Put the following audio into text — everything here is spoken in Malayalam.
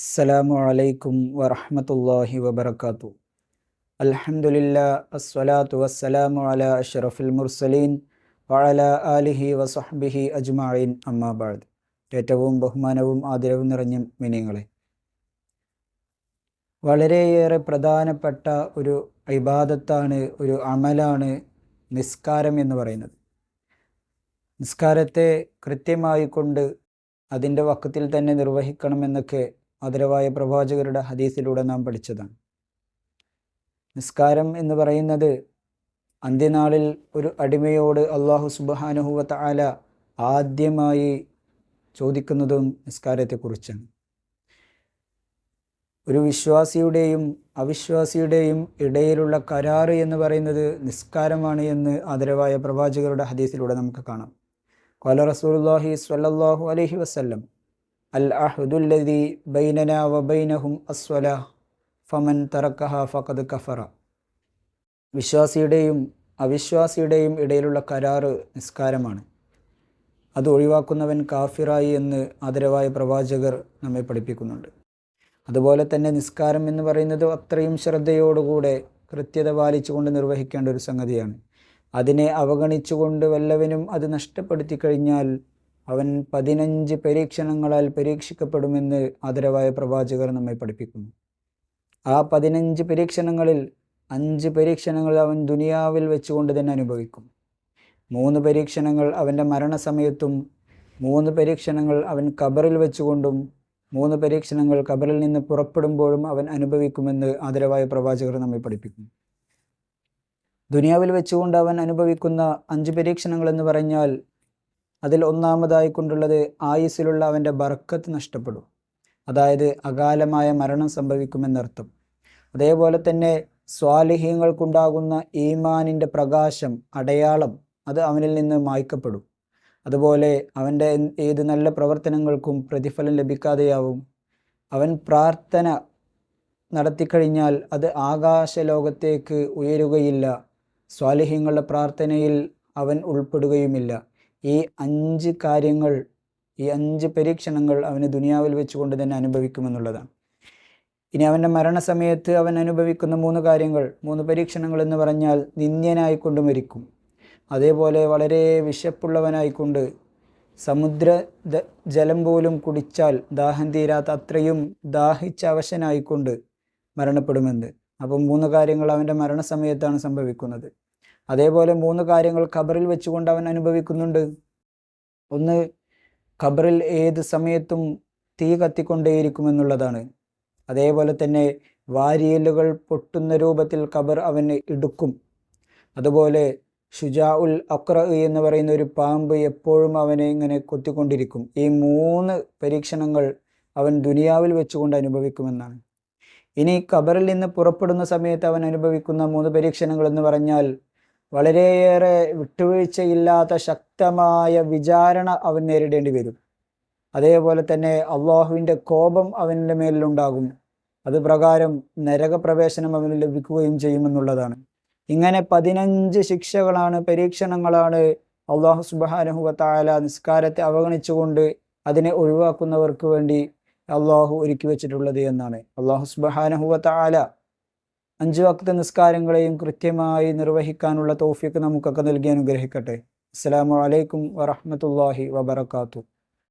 അസ്സലാമു അലൈക്കും വറഹ്മത്തുള്ളാഹി വബറകാതു അൽഹംദുലില്ലാ അസ്വലാത്തു വസ്സലാമു അല അഷ്റഫിൽ മുർസലീൻ വഅല ആലിഹി വസഹ്ബിഹി അജ്മഈൻ. അമ്മാബാദ് ഏറ്റവും ബഹുമാനവും ആദരവും നിറഞ്ഞ മിനിങ്ങളെ വളരെയേറെ പ്രധാനപ്പെട്ട ഒരു ഇബാദത്താണ് ഒരു അമലാണ് നിസ്കാരം എന്ന് പറയുന്നത്. നിസ്കാരത്തെ കൃത്യമായി കൊണ്ട് അതിന്റെ വക്കത്തിൽ തന്നെ നിർവഹിക്കണമെന്നൊക്കെ ആദരവായ പ്രവാചകരുടെ ഹദീസിലൂടെ നാം പഠിച്ചതാണ്. നിസ്കാരം എന്ന് പറയുന്നത് അന്ത്യനാളിൽ ഒരു അടിമയോട് അള്ളാഹു സുബാനുഹുവത്ത ആല ആദ്യമായി ചോദിക്കുന്നതും നിസ്കാരത്തെക്കുറിച്ചാണ്. ഒരു വിശ്വാസിയുടെയും അവിശ്വാസിയുടെയും ഇടയിലുള്ള കരാറ് എന്ന് പറയുന്നത് നിസ്കാരമാണ് എന്ന് ആദരവായ പ്രവാചകരുടെ ഹദീസിലൂടെ നമുക്ക് കാണാം. കൊല റസൂലുല്ലാഹി സ്വല്ലല്ലാഹു അലഹി വസ്ല്ലം العهد الذي بيننا وبينهم الصلاة فمن تركها فقد كفر വിശ്വാസിയുടെയും അവിശ്വാസിയുടെയും ഇടയിലുള്ള കരാറ് നിസ്കാരമാണ് അത് ഒഴിവാക്കുന്നവൻ കാഫിറായി എന്ന് ആദരവായ പ്രവാചകർ നമ്മെ പഠിപ്പിക്കുന്നുണ്ട് അതുപോലെ തന്നെ നിസ്കാരം എന്ന് പറയുന്നത് അത്രയും ശ്രദ്ധയോടുകൂടെ കൃത്യത പാലിച്ചുകൊണ്ട് നിർവഹിക്കേണ്ട ഒരു സംഗതിയാണ് അതിനെ അവഗണിച്ചുകൊണ്ട് വല്ലവനും അത് നഷ്ടപ്പെടുത്തി കഴിഞ്ഞാൽ അവൻ പതിനഞ്ച് പരീക്ഷണങ്ങളാൽ പരീക്ഷിക്കപ്പെടുമെന്ന് ആദരവായ പ്രവാചകർ നമ്മെ പഠിപ്പിക്കുന്നു. ആ പതിനഞ്ച് പരീക്ഷണങ്ങളിൽ അഞ്ച് പരീക്ഷണങ്ങൾ അവൻ ദുനിയാവിൽ വെച്ചുകൊണ്ട് തന്നെ അനുഭവിക്കും. മൂന്ന് പരീക്ഷണങ്ങൾ അവന്റെ മരണസമയത്തും മൂന്ന് പരീക്ഷണങ്ങൾ അവൻ കബറിൽ വെച്ചുകൊണ്ടും മൂന്ന് പരീക്ഷണങ്ങൾ കബറിൽ നിന്ന് പുറപ്പെടുമ്പോഴും അവൻ അനുഭവിക്കുമെന്ന് ആദരവായ പ്രവാചകർ നമ്മെ പഠിപ്പിക്കുന്നു. ദുനിയാവിൽ വെച്ചുകൊണ്ട് അവൻ അനുഭവിക്കുന്ന അഞ്ച് പരീക്ഷണങ്ങൾ എന്ന് പറഞ്ഞാൽ അതിൽ ഒന്നാമതായി കൊണ്ടുള്ളത് ആയുസ്സിലുള്ള അവന്റെ ബർക്കത്ത് നഷ്ടപ്പെടും. അതായത് അകാലമായ മരണം സംഭവിക്കുമെന്നർത്ഥം. അതേപോലെ തന്നെ സ്വാലിഹ്യങ്ങൾക്കുണ്ടാകുന്ന ഈമാനിന്റെ പ്രകാശം അടയാളം അത് അവനിൽ നിന്ന് മായ്ക്കപ്പെടും. അതുപോലെ അവന്റെ ഏത് നല്ല പ്രവർത്തനങ്ങൾക്കും പ്രതിഫലം ലഭിക്കാതെയാവും. അവൻ പ്രാർത്ഥന നടത്തിക്കഴിഞ്ഞാൽ അത് ആകാശ ലോകത്തേക്ക് ഉയരുകയില്ല. സ്വാലിഹ്യങ്ങളുടെ പ്രാർത്ഥനയിൽ അവൻ ഉൾപ്പെടുകയുമില്ല. ഈ അഞ്ച് കാര്യങ്ങൾ ഈ അഞ്ച് പരീക്ഷണങ്ങൾ അവന് ദുനിയാവിൽ വെച്ചുകൊണ്ട് തന്നെ അനുഭവിക്കുമെന്നുള്ളതാണ്. ഇനി അവന്റെ മരണസമയത്ത് അവൻ അനുഭവിക്കുന്ന മൂന്ന് കാര്യങ്ങൾ മൂന്ന് പരീക്ഷണങ്ങൾ എന്ന് പറഞ്ഞാൽ നിന്ദ്യനായിക്കൊണ്ട് മരിക്കും. അതേപോലെ വളരെ വിശപ്പുള്ളവനായിക്കൊണ്ട് സമുദ്ര ജലം പോലും കുടിച്ചാൽ ദാഹം തീരാത്ത അത്രയും ദാഹിച്ച അവശനായിക്കൊണ്ട് മരണപ്പെടുമെന്ന്. അപ്പം മൂന്ന് കാര്യങ്ങൾ അവന്റെ മരണസമയത്താണ് സംഭവിക്കുന്നത്. അതേപോലെ മൂന്ന് കാര്യങ്ങൾ ഖബറിൽ വെച്ചുകൊണ്ട് അവൻ അനുഭവിക്കുന്നുണ്ട്. ഒന്ന് ഖബറിൽ ഏത് സമയത്തും തീ കത്തിക്കൊണ്ടേയിരിക്കുമെന്നുള്ളതാണ് അതേപോലെ തന്നെ വാരിയലുകൾ പൊട്ടുന്ന രൂപത്തിൽ ഖബർ അവന് ഇടുക്കും അതുപോലെ ഷുജാ ഉൽ അക്ര എന്ന് പറയുന്ന ഒരു പാമ്പ് എപ്പോഴും അവനെ ഇങ്ങനെ കൊത്തിക്കൊണ്ടിരിക്കും. ഈ മൂന്ന് പരീക്ഷണങ്ങൾ അവൻ ദുനിയാവിൽ വെച്ചുകൊണ്ട് അനുഭവിക്കുമെന്നാണ്. ഇനി ഖബറിൽ നിന്ന് പുറപ്പെടുന്ന സമയത്ത് അവൻ അനുഭവിക്കുന്ന മൂന്ന് പരീക്ഷണങ്ങൾ എന്ന് പറഞ്ഞാൽ വളരെയേറെ വിട്ടുവീഴ്ചയില്ലാത്ത ശക്തമായ വിചാരണ അവൻ നേരിടേണ്ടി വരും. അതേപോലെ തന്നെ അള്ളാഹുവിന്റെ കോപം അവന്റെ മേലിലുണ്ടാകും അത് പ്രകാരം നരകപ്രവേശനം അവന് ലഭിക്കുകയും ചെയ്യുമെന്നുള്ളതാണ്. ഇങ്ങനെ പതിനഞ്ച് ശിക്ഷകളാണ് പരീക്ഷണങ്ങളാണ് അള്ളാഹു സുബാനഹുവത്തായ നിസ്കാരത്തെ അവഗണിച്ചുകൊണ്ട് അതിനെ ഒഴിവാക്കുന്നവർക്ക് വേണ്ടി അള്ളാഹു ഒരുക്കി വെച്ചിട്ടുള്ളത് എന്നാണ്. അള്ളാഹു സുബാനഹുവത്താല അഞ്ചു വക്ത നിസ്കാരങ്ങളെയും കൃത്യമായി നിർവഹിക്കാനുള്ള തോഫിക്ക് നമുക്കൊക്കെ നൽകി അനുഗ്രഹിക്കട്ടെ. അസ്സാം വലൈക്കും വറഹമത്തല്ലാഹി വബർക്കാത്തു